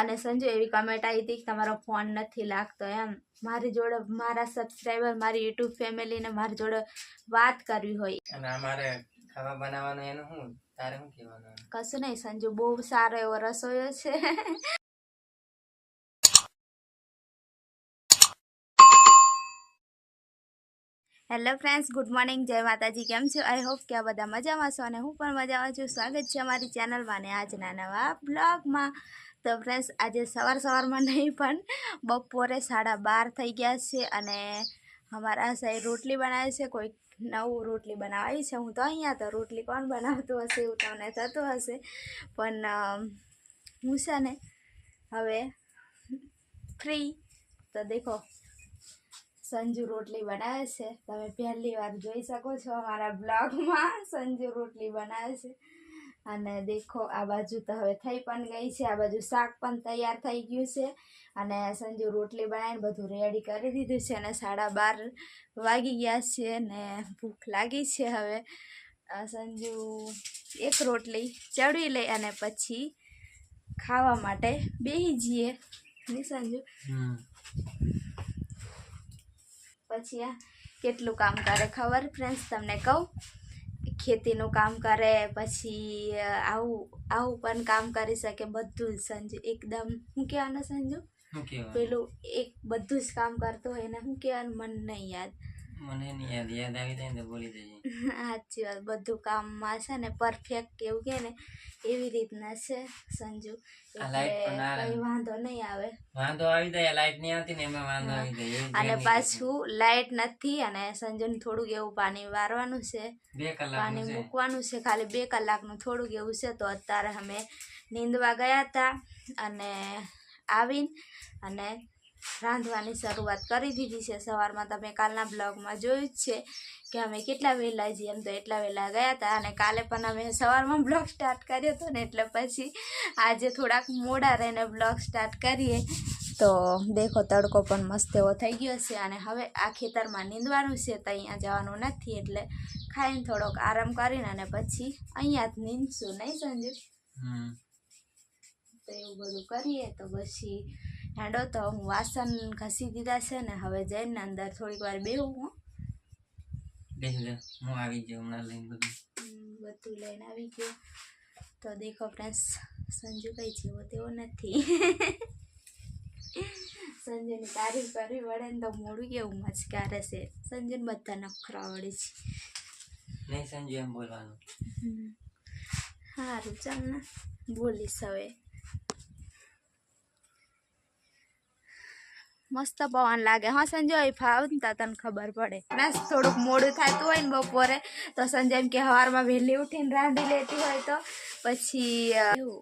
અને સંજુ એવી કમેન્ટ આવી હતી કે તમારો ફોન નથી લાગતો એમ. મારી જોડે મારા સબસ્ક્રાઈબર મારી યુટ્યુબ ફેમિલીને મારી જોડે વાત કરવી હોય. અને અમારે ખાવા બનાવવાનું એનું શું? તારે શું કહેવાનું? કશું નહીં સંજુ બહુ સારો એવો રસોઈયો છે. હેલો ફ્રેન્ડ્સ ગુડ મોર્નિંગ જય માતાજી. કેમ છો? આઈ હોપ કે આ બધા મજામાં છો અને હું પણ મજામાં છું. સ્વાગત છે અમારી ચેનલમાં ને આજના નવા બ્લોગમાં તો ફ્રેન્ડ્સ આજે સવાર સવારમાં નહીં, પણ બપોરે સાડા બાર થઈ ગયા છે અને અમારા સાહેબ રોટલી બનાવે છે. કોઈ નવું રોટલી બનાવી છે. હું તો અહીંયા તો રોટલી કોણ બનાવતું હશે એવું તમને થતું હશે. પણ હું છે ને હવે ફ્રી તો દેખો, સંજુ રોટલી બનાવે છે. તમે પહેલી વાર જોઈ શકો છો અમારા બ્લોગમાં સંજુ રોટલી બનાવે છે. અને દેખો આ બાજુ તો હવે થઈ પણ ગઈ છે. આ બાજુ શાક પણ તૈયાર થઈ ગયું છે. અને સંજુ રોટલી બનાવીને બધું રેડી કરી દીધું છે અને સાડા બાર વાગી ગયા છે ને ભૂખ લાગી છે હવે. સંજુ એક રોટલી ચડી લઈ અને પછી ખાવા માટે બેસી જઈએ. ને સંજુ? પછી આ કેટલું કામ કરે ખબર ફ્રેન્ડ્સ તમને કહું? ખેતીનું કામ કરે પછી આવું આવું પણ કામ કરી શકે બધું જ સંજુ એકદમ હું કહેવાનું સંજુ? પેલું એક બધું જ કામ કરતો હોય ને હું કહેવાનું મને નહીં યાદ. મને નહીં યાદ યાદ આવી જાય ને તો બોલી દેજે સાચી વાત બધું કામમાં છે ને પરફેક્ટ એવું કે ને એવી રીતના છે સંજુ. કંઈ વાંધો નહીં આવે. વાંધો આવી જાય લાઈટ નહીં આવતી ને એમાં વાંધો આવી જાય અને પાછું લાઈટ નથી અને સંજુને થોડુંક એવું પાણી વારવાનું છે. બે કલાક પાણી મૂકવાનું છે ખાલી બે કલાકનું થોડુંક એવું છે તો અત્યારે અમે નીંદવા ગયા હતા અને આવીને અને રાંધવાની શરૂઆત કરી દીધી છે. સવારમાં તમે કાલના બ્લોગમાં જોયું જ છે કે અમે કેટલા વહેલા જઈએ. એમ તો એટલા વહેલા ગયા હતા અને કાલે પણ અમે સવારમાં બ્લોગ સ્ટાર્ટ કર્યો હતો ને એટલે પછી આજે થોડાક મોડા રહીને બ્લોગ સ્ટાર્ટ કરીએ. તો દેખો તડકો પણ મસ્ત એવો થઈ ગયો છે અને હવે આ ખેતરમાં નીંદવાનું છે તો અહીંયા જવાનું નથી એટલે ખાઈને થોડોક આરામ કરીને અને પછી અહીંયા જ નીંદશું. નહીં સંજુ? તો એવું બધું કરીએ તો પછી હેડો તો હું વાસણ ઘસી દીધા છે ને હવે જઈને અંદર થોડીક વાર બેહું હું. હું આવી ગયો હમણાં લઈને બધું. બધું લઈને આવી ગયો. તો દેખો ફ્રેન્ડ્સ સંજુ કઈ જેવો તેવો નથી. સંજુની તારીફ કરવી પડે ને તો મોડું કેવું મચકારે છે. સંજુને બધા નખરા વળે છે. નહીં સંજુ એમ બોલવાનું. સારું ચાલ ને બોલીશ હવે. મસ્ત પવન લાગે. હા, સંજય ફાવ ને તને ખબર પડે. મેં થોડુંક મોડું થતું હોય ને બપોરે, તો સંજય એમ કે સવારમાં વહેલી ઉઠીને રાંધી લેતી હોય તો. પછી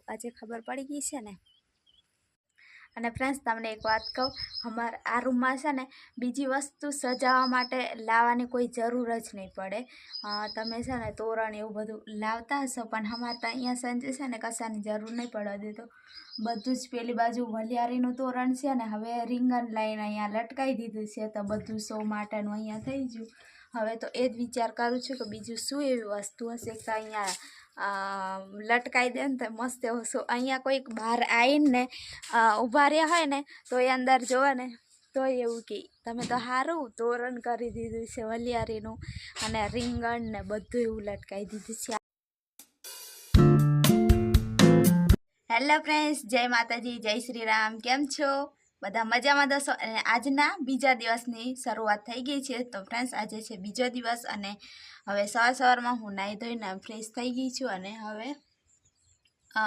આજે ખબર પડી ગઈ છે ને? અને ફ્રેન્ડ્સ તમને એક વાત કહું, અમારા આ રૂમમાં છે ને બીજી વસ્તુ સજાવવા માટે લાવવાની કોઈ જરૂર જ નહીં પડે. તમે છે ને તોરણ એવું બધું લાવતા હશો, પણ અમારે તો અહીંયા સંજે છે ને કશાની જરૂર નહીં પડવા તો. બધું જ પેલી બાજુ વલિયારીનું તોરણ છે ને, હવે રીંગણ લાઈન અહીંયા લટકાવી દીધું છે, તો બધું સો માટેનું અહીંયા થઈ ગયું. હવે તો એ જ વિચાર કરું છું કે બીજું શું એવી વસ્તુ હશે કે અહીંયા લટકાઈ દે ને તો મસ્ત એવું શું, અહીંયા કોઈક બહાર આવીને ઊભા રહ્યા હોય ને તો એ અંદર જોવે ને તો એવું કે, તમે તો સારું તોરણ કરી દીધું છે વલિયારીનું અને રીંગણ ને બધું એવું લટકાવી દીધું છે. હેલો ફ્રેન્ડ્સ, જય માતાજી, જય શ્રી રામ, કેમ છો? બધા મજામાં દસો અને આજના બીજા દિવસની શરૂઆત થઈ ગઈ છે. તો ફ્રેન્ડ્સ આજે છે બીજો દિવસ અને હવે સવાર સવારમાં હું નાહી ધોઈને ફ્રેશ થઈ ગઈ છું અને હવે અ,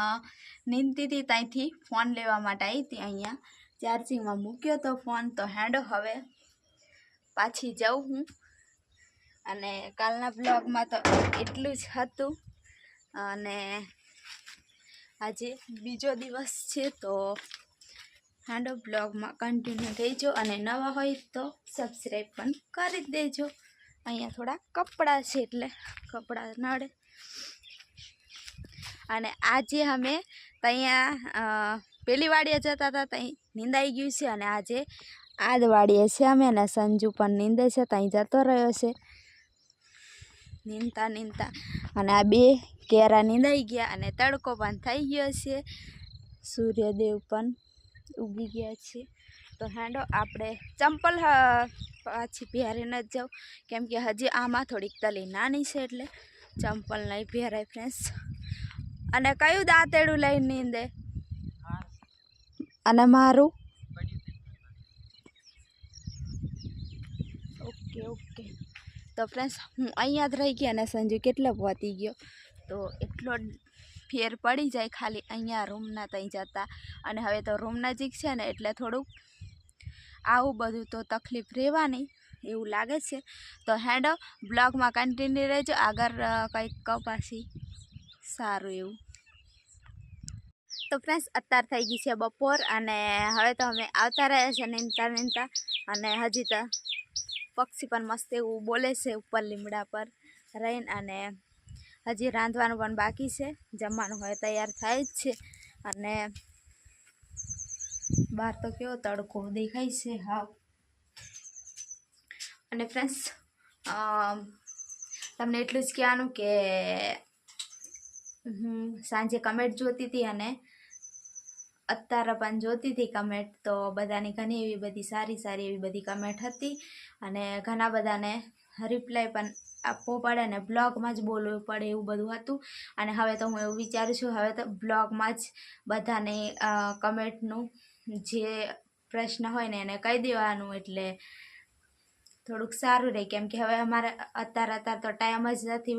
ત્યાંથી ફોન લેવા માટે આવી હતી. અહીંયા ચાર્જિંગમાં મૂક્યો તો ફોન તો હેન્ડો હવે પાછી જાઉં હું. અને કાલના બ્લોગમાં તો એટલું જ હતું. અને આજે બીજો દિવસ છે તો હાંડો બ્લોગમાં કન્ટિન્યુ થઈજો અને નવા હોય તો સબસ્ક્રાઈબ પણ કરી દેજો. અહીંયા થોડા કપડાં છે એટલે કપડાં નડે. અને આજે અમે ત્યાં પેલી વાડીએ જતા હતા ત્યાં નીંદાઈ ગયું છે અને આજે આદ વાડીએ છે અમે અને સંજુ પણ નીંદે છે ત્યાં જતો રહ્યો છે. નીંદતા નીંદતા. અને આ બે કેરા નીંદાઈ ગયા અને તડકો પણ થઈ ગયો છે. સૂર્યદેવ પણ ઉગી ગયા છે. તો હેંડો, આપણે ચંપલ પાછી પહેરી ન જાઉં કેમ કે હજી આમાં થોડીક તલી નાની છે એટલે ચંપલ નહીં પહેરાય ફ્રેન્ડ્સ અને કયું દાંતેડું લઈને નીંદે? અને મારું? Okay okay. તો ફ્રેન્ડ્સ હું અહીંયા જ રહી ગયા અને સંજુ કેટલો પહોંચી ગયો? તો એટલો ફેર પડી જાય ખાલી અહીંયા રૂમના ત્યાં જતા. અને હવે તો રૂમ નજીક છે ને એટલે થોડુંક આવું બધું તો તકલીફ રહેવાની એવું લાગે છે. તો હેડો બ્લોગમાં કન્ટિન્યુ રહેજો. આગળ કંઈક કપાસી સારું એવું. તો ફ્રેન્ડ્સ, અત્યાર થઈ ગઈ છે બપોર અને હવે તો અમે આવતા રહ્યા છે નીંદતા નીંદતા. અને હજી તો પક્ષી પણ મસ્ત એવું બોલે છે ઉપર લીમડા પર રહીને. અને હજી રાંધવાનું પણ બાકી છે. જમવાનું હોય તૈયાર થાય જ છે. અને બહાર તો કેવો તડકો દેખાય છે. હા. અને ફ્રેન્ડ્સ તમને એટલું જ કહેવાનું કે હું સાંજે કમેન્ટ જોતી હતી અને અત્યારે પણ જોતી હતી કમેન્ટ. તો બધાની ઘણી એવી બધી સારી સારી એવી બધી કમેન્ટ હતી. અને ઘણા બધાને રિપ્લાય પણ આપવો પડે ને બ્લોગમાં જ બોલવું પડે એવું બધું હતું. અને હવે તો હું એવું વિચારું છું, હવે તો બ્લોગમાં જ બધાને કમેન્ટનું જે પ્રશ્ન હોય ને એને કહી દેવાનું એટલે થોડુંક સારું રહે. કેમ કે હવે અમારે અત્યારે અત્યારે તો ટાઈમ જ નથી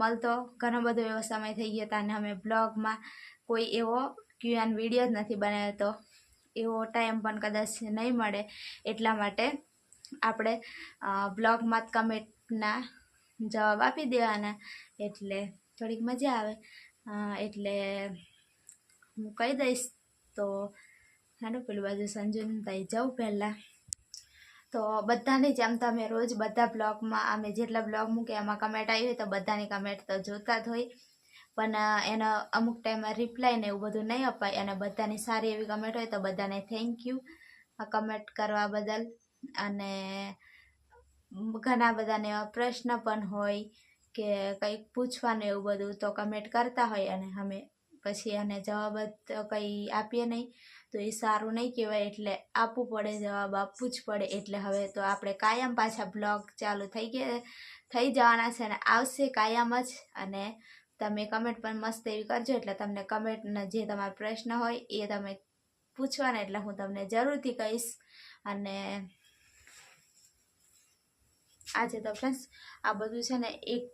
મળતો. ઘણો બધો એવો સમય થઈ ગયો અને અમે બ્લોગમાં કોઈ એવો ક્યુએન વીડિયો જ નથી બનાવ્યો તો એવો ટાઈમ પણ કદાચ નહીં મળે એટલા માટે આપણે બ્લોગમાં કમેન્ટના જવાબ આપી દેવાના. એટલે થોડીક મજા આવે. એટલે હું કહી દઈશ તો હાલો, પેલી બાજુ સંજુનભાઈ જાઉં પહેલાં. તો બધાની જેમ તમે રોજ બધા બ્લોગમાં અમે જેટલા બ્લોગ મૂકે એમાં કમેન્ટ આવી હોય તો બધાની કમેન્ટ તો જોતા જ હોય. પણ એનો અમુક ટાઈમમાં રિપ્લાય ને એવું બધું નહીં અપાય. અને બધાની સારી એવી કમેન્ટ હોય તો બધાને થેન્ક યુ કમેન્ટ કરવા બદલ અને ઘણા બધાને એવા પ્રશ્ન પણ હોય કે કંઈક પૂછવાનું એવું બધું તો કમેન્ટ કરતા હોય અને અમે પછી એને જવાબ જ કંઈ આપીએ નહીં. તો એ સારું નહીં કહેવાય એટલે આપવું પડે જવાબ, આપવું જ પડે. એટલે હવે તો આપણે કાયમ પાછા બ્લોગ ચાલુ થઈ ગયા, થઈ જવાના છે અને આવશે કાયમ જ. અને તમે કમેન્ટ પણ મસ્ત એવી કરજો એટલે તમને કમેન્ટના જે તમારા પ્રશ્ન હોય એ તમે પૂછવાના એટલે હું તમને જરૂરથી કહીશ. અને આજે તો ફ્રેન્ડ્સ આ બધું છે ને એક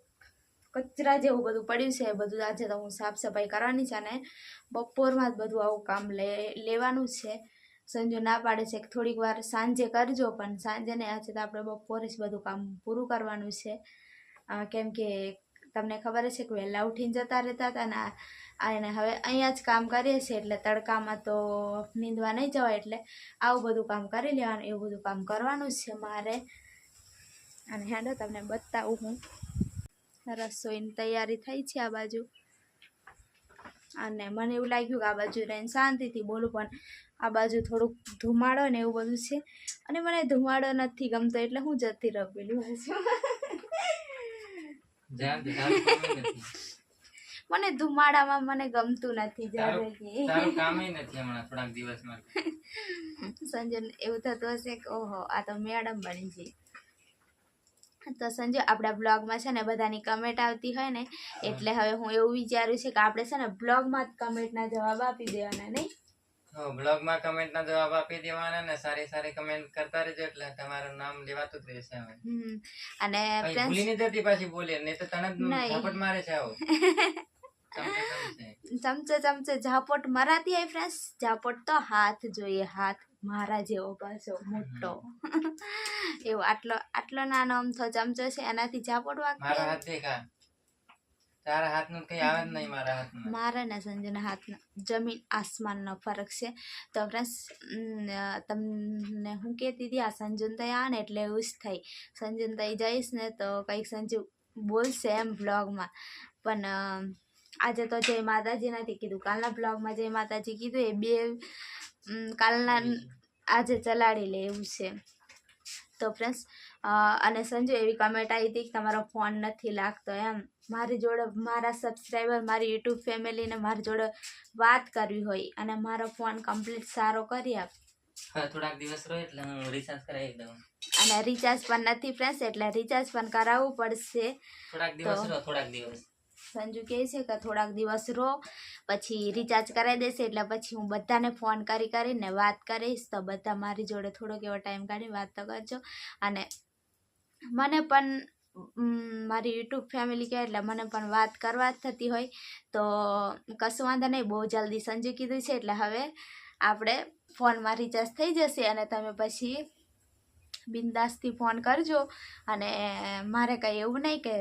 કચરા જેવું બધું પડ્યું છે બધું આજે તો હું સાફ સફાઈ કરવાની છે અને બપોરમાં જ બધું આવું કામ લેવાનું છે. સંજુ ના પાડે છે થોડીક વાર સાંજે કરજો, પણ સાંજે ને આજે તો આપણે બપોરે જ બધું કામ પૂરું કરવાનું છે. કેમ કે તમને ખબર છે કે વહેલા ઉઠીને જતા રહેતા હતા ને અને હવે અહીંયા જ કામ કરીએ છીએ, એટલે તડકામાં તો નીંદવા નહીં જવાય, એટલે આવું બધું કામ કરી લેવાનું, એવું બધું કામ કરવાનું છે મારે. અને હેડો તમને બતાવું હું. રસોઈની તૈયારી થઈ છે આ બાજુ. અને મને એવું લાગ્યું કે આ બાજુ રહીને શાંતિથી બોલું પણ આ બાજુ થોડુંક ધુમાડો ને એવું બધું છે. અને મને ધુમાડો નથી ગમતો એટલે હું જતી રહું પેલી મને ધુમાડામાં મને ગમતું નથી સંજય એવું થતું હશે કે ઓહો આ તો મેડમ બની છે તો સંજો આપણા બ્લોગમાં છે ને બધાની કમેન્ટ આવતી હોય ને એટલે હવે હું એવું વિચાર્યું છે કે આપણે છે ને બ્લોગમાં જ કમેન્ટના જવાબ આપી દેવાના નહીં? બ્લોગમાં કમેન્ટના જવાબ આપી દેવાના ને સારી સારી કમેન્ટ કરતા રહેજો એટલે તમારું નામ લેવાતું જ રહેશે હવે. અને ભૂલી નહીં જતી પાછી બોલે નહીં તો તને ઝાપટ મારે છે આવો. ચમચે ચમચે. ચમચે ચમચે ઝાપટ મરાતી હોય ફ્રેન્ડ્સ ઝાપટ તો હાથ જોઈએ હાથ મારા જેવો પાછો મોટો. એવો આટલો આટલો નાનો અમથો ચમચો છે એનાથી ઝાપટ મારા હાથે કા? તારા હાથનું કંઈ આવે જ નહીં મારા હાથમાં. મારા ને સંજયના હાથનો જમીન આસમાનનો ફરક છે. તો ફ્રેન્ડ્સ તમને હું કહેતી હતી આ સંજુનતાઈ આવે ને એટલે એવું જ થાય. સંજુનતાઈ જઈશ ને તો કંઈક સંજુ બોલશે એમ બ્લોગમાં પણ આજે તો જય માતાજી નથી કીધું. કાલના બ્લોગમાં જય માતાજી કીધું એ બે કાલના આજે ચલાડી લે એવું છે. તો ફ્રેન્ડ્સ અને સંજુ એવી કમેન્ટ આવી હતી કે તમારો ફોન નથી લાગતો એમ. મારી જોડે મારા સબસ્ક્રાઈબર મારી યુટ્યુબ ફેમિલીને મારી જોડે વાત કરવી હોય અને મારો ફોન કમ્પ્લીટ સારો કરી આપ. થોડાક દિવસ રહો એટલે રિચાર્જ કરાવી દઉં. અને રિચાર્જ પણ નથી ફ્રેન્ડ્સ એટલે રિચાર્જ પણ કરાવવું પડશે. થોડાક દિવસ રહો થોડાક દિવસ. સંજુ કહે છે કે થોડાક દિવસ રહો, પછી રિચાર્જ કરાવી દેશે, એટલે પછી હું બધાને ફોન કરી કરીને વાત કરીશ. તો બધા મારી જોડે થોડોક એવો ટાઈમ કાઢી વાત તો કરજો. અને મને પણ મારી યુટ્યુબ ફેમિલી કહે, એટલે મને પણ વાત કરવા જ થતી હોય. તો કશું વાંધો નહીં, બહુ જલ્દી સંજુ કીધું છે, એટલે હવે આપણે ફોનમાં રિચાર્જ થઈ જશે અને તમે પછી બિંદાસથી ફોન કરજો અને મારે કંઈ એવું નહીં કે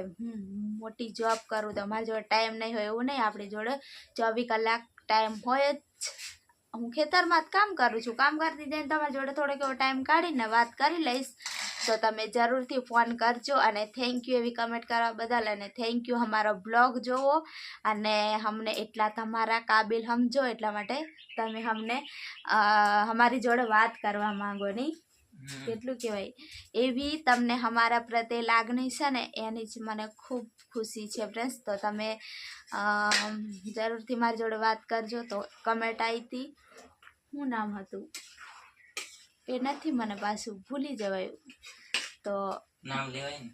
મોટી જોબ કરું તો મારી જોડે ટાઈમ નહીં હોય, એવું નહીં, આપણી જોડે ચોવીસ કલાક ટાઈમ હોય જ. હું ખેતરમાં જ કામ કરું છું. કામ કરતી જઈને તમારી જોડે થોડોક એવો ટાઈમ કાઢીને વાત કરી લઈશ. તો તમે જરૂરથી ફોન કરજો અને થેન્ક યુ એવી કમેન્ટ કરવા બદલ અને થેન્ક યુ અમારો બ્લોગ જોવો અને અમને એટલા તમારા કાબિલ સમજો એટલા માટે તમે અમને અમારી જોડે વાત કરવા માગો નહીં. કેટલું કહેવાય. એવી તમને અમારા પ્રત્યે લાગણી છે ને એની જ મને ખૂબ ખુશી છે ફ્રેન્ડ્સ તો તમે જરૂરથી મારી જોડે વાત કરજો. તો કમેન્ટ આવી હતી. શું નામ હતું? એ નથી મને પાછું ભૂલી જવાયું. તો નામ લેવાય ને.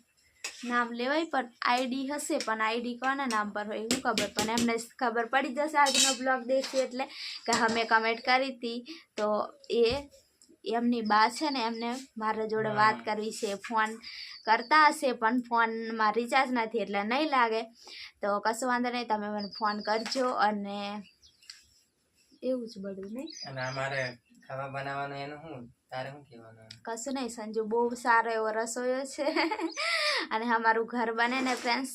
નામ લેવાય પણ આઈડી હશે પણ આઈડી કોના નામ પર હોય શું ખબર. પણ એમને ખબર પડી જશે. આજનો બ્લોગ દેખી એટલે કે અમે કમેન્ટ કરી હતી. તો એ એમની બા છે ને એમને મારા જોડે વાત કરવી છે ફોન કરતા હશે પણ ફોનમાં રિચાર્જ નથી એટલે નહીં લાગે. તો કશું વાંધો નહીં તમે મને ફોન કરજો અને એવું જ બધું નહીં? અને અમારે ખાવા બનાવવાનું એનું શું તારે શું કહેવાનું? કશું નહીં સંજુ બહુ સારો એવો રસોઈયો છે. અને અમારું ઘર બને ને ફ્રેન્ડ્સ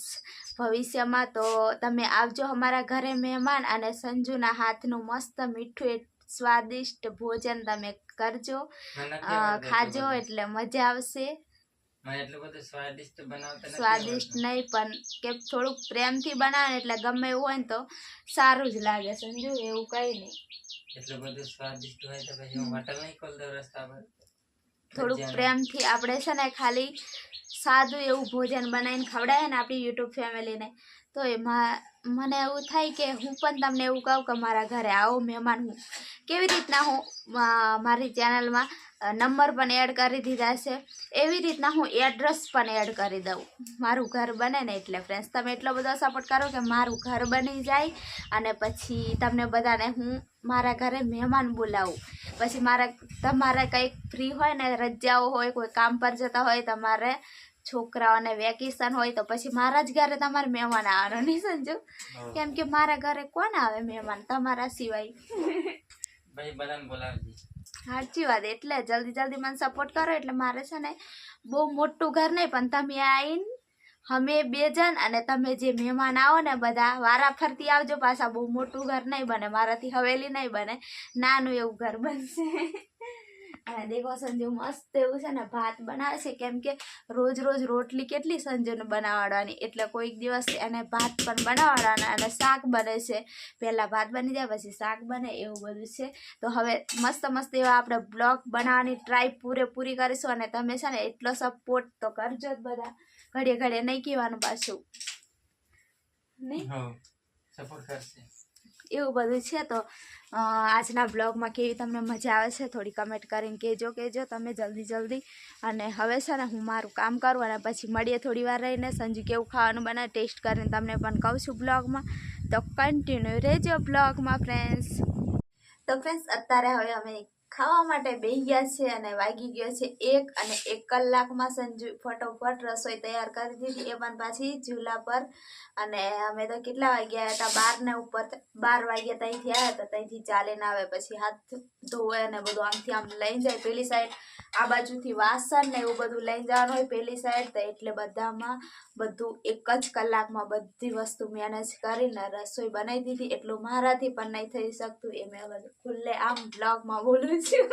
ભવિષ્યમાં તો તમે આવજો અમારા ઘરે મહેમાન અને સંજુના હાથનું મસ્ત મીઠું એ સ્વાદિષ્ટ ભોજન તમે કરજો. ખાજો એટલે મજા આવશે. સ્વાદિષ્ટ. નહીં પણ કે થોડુંક પ્રેમથી બનાવે એટલે ગમે એવું હોય ને તો સારું જ લાગે સમજુ? એવું કંઈ નહીં. એટલું બધું સ્વાદિષ્ટ હોય તો પછી હું હોટલ નહીં ખોલ દઉં રસ્તા પર? થોડુંક પ્રેમથી આપણે છે ને ખાલી સાદું એવું ભોજન બનાવીને ખવડાવીએ ને આપણી યુટ્યુબ ફેમિલીને. તો એમાં મને એવું થાય કે હું પણ તમને એવું કહું કે મારા ઘરે આવો મહેમાન હું. કેવી રીતના હું મારી ચેનલમાં નંબર પણ એડ કરી દીધા છે. એવી રીતના હું એડ્રેસ પણ એડ કરી દઉં. મારું ઘર બને ને એટલે ફ્રેન્ડ્સ તમે એટલો બધો સપોર્ટ કરો કે મારું ઘર બની જાય અને પછી તમને બધાને હું મારા ઘરે મહેમાન બોલાવું. પછી મારા, તમારે કંઈક ફ્રી હોય ને રજાઓ હોય, કોઈ કામ પર જતા હોય, તમારે છોકરાઓને વેકેશન હોય તો પછી મારા જ ઘરે તમારે મહેમાન આવવાનો નહીં સમજો કેમ કે મારા ઘરે કોણ આવે મહેમાન? તમારા સિવાય. ભાઈ બધાને બોલાવજે. સાચી વાત એટલે જલ્દી જલ્દી મને સપોર્ટ કરો એટલે મારે છે ને બહુ મોટું ઘર નહીં પણ તમે આવીને અમે બે જણ અને તમે જે મહેમાન આવો ને બધા વારા ફરતી આવજો પાછા બહુ મોટું ઘર નહીં બને મારાથી હવેલી નહીં બને નાનું એવું ઘર બનશે. અને દેખો સંજુ મસ્ત એવું છે ને ભાત બનાવે છે, કેમ કે રોજ રોજ રોટલી કેટલી સંજુને બનાવડાવવાની એટલે કોઈક દિવસ એને ભાત પણ બનાવવાના અને શાક બને છે. પહેલાં ભાત બની જાય, પછી શાક બને એવું બધું છે. તો હવે મસ્ત મસ્ત એવા આપણે બ્લોગ બનાવવાની ટ્રાય પૂરેપૂરી કરીશું અને તમે છે ને એટલો સપોર્ટ તો કરજો જ બધા. ઘડીએ ઘડીએ નહીં કહેવાનું પાછું. નહીં? સપોર્ટ કરશે. એવું બધું છે તો આજના બ્લોગમાં કેવી તમને મજા આવે છે થોડી કમેન્ટ કરીને કહેજો કહેજો. તમે જલ્દી જલ્દી. અને હવે છે ને હું મારું કામ કરું અને પછી મળીએ થોડી વાર રહીને. સંજુ કેવું ખાવાનું બનાવે ટેસ્ટ કરીને તમને પણ કહું છું બ્લોગમાં. તો કન્ટિન્યુ રહેજો બ્લોગમાં ફ્રેન્ડ્સ તો ફ્રેન્ડ્સ અત્યારે હવે અમે ખાવા માટે બેસી ગયા છે અને વાગી ગયો છે એક અને એક કલાકમાં સંજુ ફટોફટ રસોઈ તૈયાર કરી દીધી. એ પણ પાછી ચૂલા પર અને અમે તો કેટલા વાગ્યા હતા? બાર ને ઉપર બાર વાગ્યા ત્યાંથી આવ્યા હતા. ત્યાંથી ચાલીને આવે પછી હાથ ધોવે અને બધું આમથી આમ લઈ જાય. પેલી સાઈડ આ બાજુથી વાસણ ને એવું બધું લઈ જવાનું હોય પેલી સાઈડ તો એટલે બધામાં બધું એક જ કલાકમાં બધી વસ્તુ મેનેજ કરીને રસોઈ બનાવી દીધી. એટલું મારાથી પણ નહીં થઈ શકતું. એ મેં બધું ખુલ્લે આમ બ્લોગમાં બોલું છું.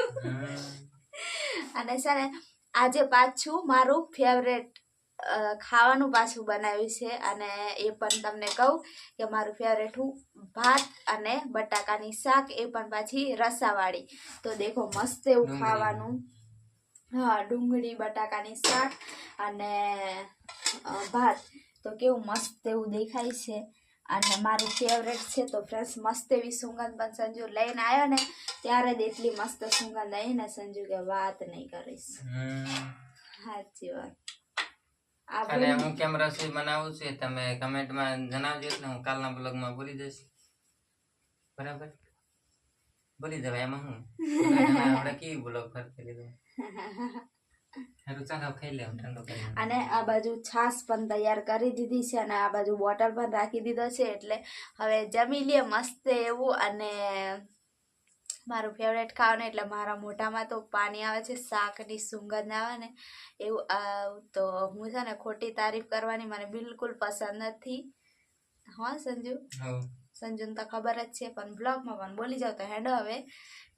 અને છે ને આજે પાછું મારું ફેવરેટ ખાવાનું પાછું બનાવ્યું છે. અને એ પણ તમને કહું કે મારું ફેવરેટ હું ભાત અને બટાકાની શાક એ પણ પાછી રસાવાળી. તો દેખો મસ્ત એવું ખાવાનું. હા ડુંગળી બટાકાની શાક અને ભાત. તો કેવું મસ્ત એવું દેખાય છે. અને મારું ફેવરેટ છે તો ફ્રેન્ડ્સ મસ્ત એવી સુગંધ પણ સંજુ લઈને આવ્યો ને ત્યારે જ એટલી મસ્ત સુગંધ આવી ને સંજુ કે વાત નહીં કરીશ. સાચી વાત. અને હું કેમ રસોઈ બનાવું છું તમે કમેન્ટમાં જણાવજો એટલે હું કાલના બ્લોગમાં બોલી દઈશ બરાબર? બોલી જવાય એમાં હું. આપણે કેવી બ્લોગ ફરતી લીધું અને આ બાજુ છાશ પણ તૈયાર કરી દીધી છે અને આ બાજુ બોટલ પણ રાખી દીધો છે એટલે હવે જમી લઈએ મસ્ત એવું અને મારું ફેવરેટ ખાવાનું એટલે મારા મોઢામાં તો પાણી આવે છે શાકની સુગંધ આવે ને એવું તો હું છે ને ખોટી તારીફ કરવાની મને બિલકુલ પસંદ નથી. હા સંજુ? સંજુને તો ખબર જ છે પણ બ્લોગમાં પણ બોલી જાવ તો હેડો હવે.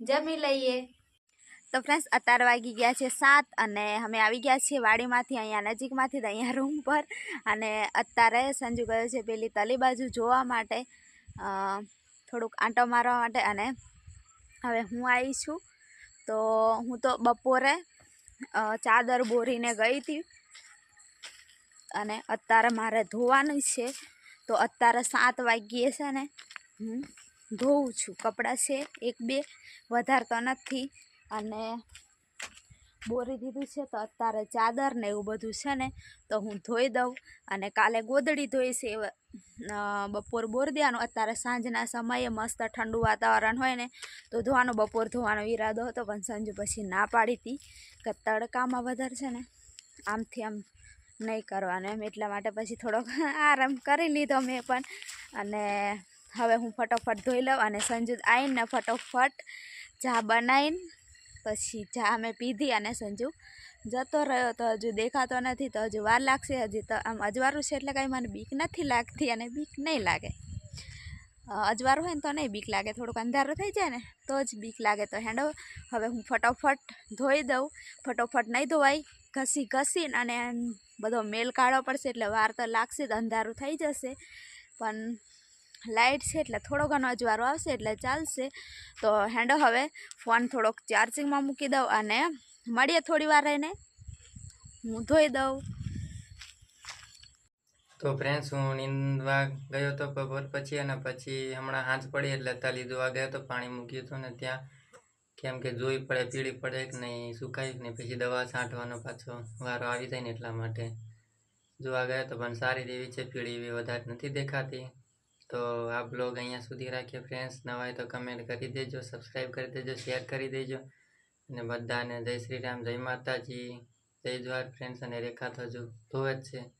જમી લઈએ. તો ફ્રેન્ડ્સ અત્યારે વાગી ગયા છે સાત અને અમે આવી ગયા છીએ વાડીમાંથી અહીંયા નજીકમાંથી અહીંયા રૂમ પર. અને અત્યારે સંજુ ગયો છે પેલી તલી બાજુ જોવા માટે થોડુંક આંટો મારવા માટે અને હવે હું આવી છું. તો હું તો બપોરે ચાદર બોરીને ગઈ હતી. અને અત્યારે મારે ધોવાનું છે. તો અત્યારે સાત વાગ્યે છે ને હું ધોઉં છું. કપડાં છે એક બે વધારતો નથી. અને બોરી દીધું છે તો અત્યારે ચાદર ને એવું બધું છે ને, તો હું ધોઈ દઉં. અને કાલે ગોદડી ધોઈશ એ બપોર બોર દેવાનું. અત્યારે સાંજના સમયે મસ્ત ઠંડુ વાતાવરણ હોય ને, તો ધોવાનો, બપોર ધોવાનો ઈરાદો હતો, પણ સંજુ પછી ના પાડી હતી. કે તડકામાં વધારે છે ને, આમથી આમ નહીં કરવાનું એમ. એટલા માટે પછી થોડોક આરામ કરી લીધો મેં પણ. અને હવે હું ફટોફટ ધોઈ લઉં અને સંજુ આવીને ફટોફટ ચા બનાવીને પછી ચા અમે પીધી અને સંજુ જતો રહ્યો તો હજુ દેખાતો નથી તો હજુ વાર લાગશે. હજી તો આમ અજવાળું છે એટલે કાંઈ મને બીક નથી લાગતી અને બીક નહીં લાગે. અજવાળું હોય ને તો નહીં બીક લાગે. થોડુંક અંધારું થઈ જાય ને તો જ બીક લાગે. તો હેંડો, હવે હું ફટોફટ ધોઈ દઉં. ફટોફટ નહીં ધોવાય. ઘસી ઘસીને અને બધો મેલ કાઢવો પડશે એટલે વાર તો લાગશે જ, અંધારું થઈ જશે. પણ લાઇટ છે એટલે થોડો ઘણો વારો આવશે એટલે ચાલશે. તો હેન્ડો હવે ફોન થોડોક ચાર્જિંગમાં મૂકી દઉં અને મળીએ થોડી વાર એને હું ધોઈ દઉં. તો ફ્રેન્ડ્સ હું નીંદવા ગયો તો બપોર પછી અને પછી હમણાં હાંચ પડી એટલે તલી ધોવા ગયો તો પાણી મૂક્યું હતું ને ત્યાં. કેમ કે જોઈ પડે, પીળી પડે કે નહીં, સુકાય કે નહીં, પછી દવા છાંટવાનો પાછો વારો આવી જાય ને એટલા માટે. જોવા ગયો તો પણ સારી એવી છે, પીળી એવી વધારે નથી દેખાતી. તો આ બ્લોગ અહીંયા સુધી રાખીએ ફ્રેન્ડ્સ નવા હોય તો કમેન્ટ કરી દેજો સબસ્ક્રાઈબ કરી દેજો શેર કરી દેજો. અને બધાને જય શ્રી રામ, જય માતાજી, જય જવાહર ફ્રેન્ડ્સ અને રેખા તો હજુ ધોવે જ છે.